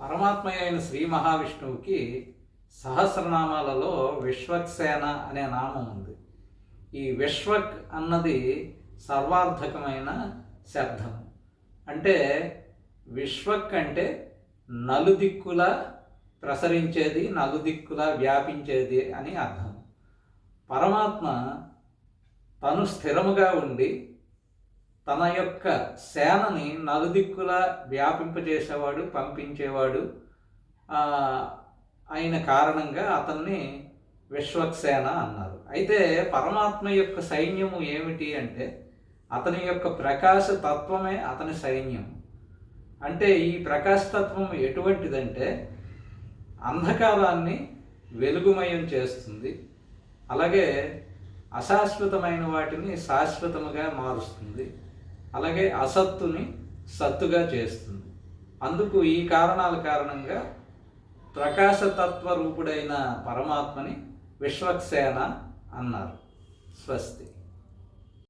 పరమాత్మ అయిన శ్రీ మహావిష్ణువుకి సహస్రనామాలలో విశ్వక్సేన అనే నామం ఉంది. ఈ విశ్వక్ అన్నది సర్వార్థకమైన శబ్దం. అంటే విశ్వక్ అంటే నలుదిక్కుల ప్రసరించేది నలుదిక్కుల వ్యాపించేది అని అర్థం. పరమాత్మ తను స్థిరముగా ఉండి తన యొక్క సేనని నలుదిక్కుల వ్యాపింపజేసేవాడు పంపించేవాడు. అయిన కారణంగా అతన్ని విశ్వక్సేన అన్నారు. అయితే పరమాత్మ యొక్క సైన్యము ఏమిటి అంటే అతని యొక్క ప్రకాశ తత్వమే అతని సైన్యం. అంటే ఈ ప్రకాశ తత్వం ఎటువంటిదంటే అంధకారాన్ని వెలుగుమయం చేస్తుంది. అలాగే అశాశ్వతమైన వాటిని శాశ్వతముగా మారుస్తుంది. అలాగే అసత్తుని సత్తుగా చేస్తుంది. అందుకు ఈ కారణాల కారణంగా ప్రకాశతత్వ రూపుడైన పరమాత్మని విశ్వక్సేన అన్నారు. స్వస్తి.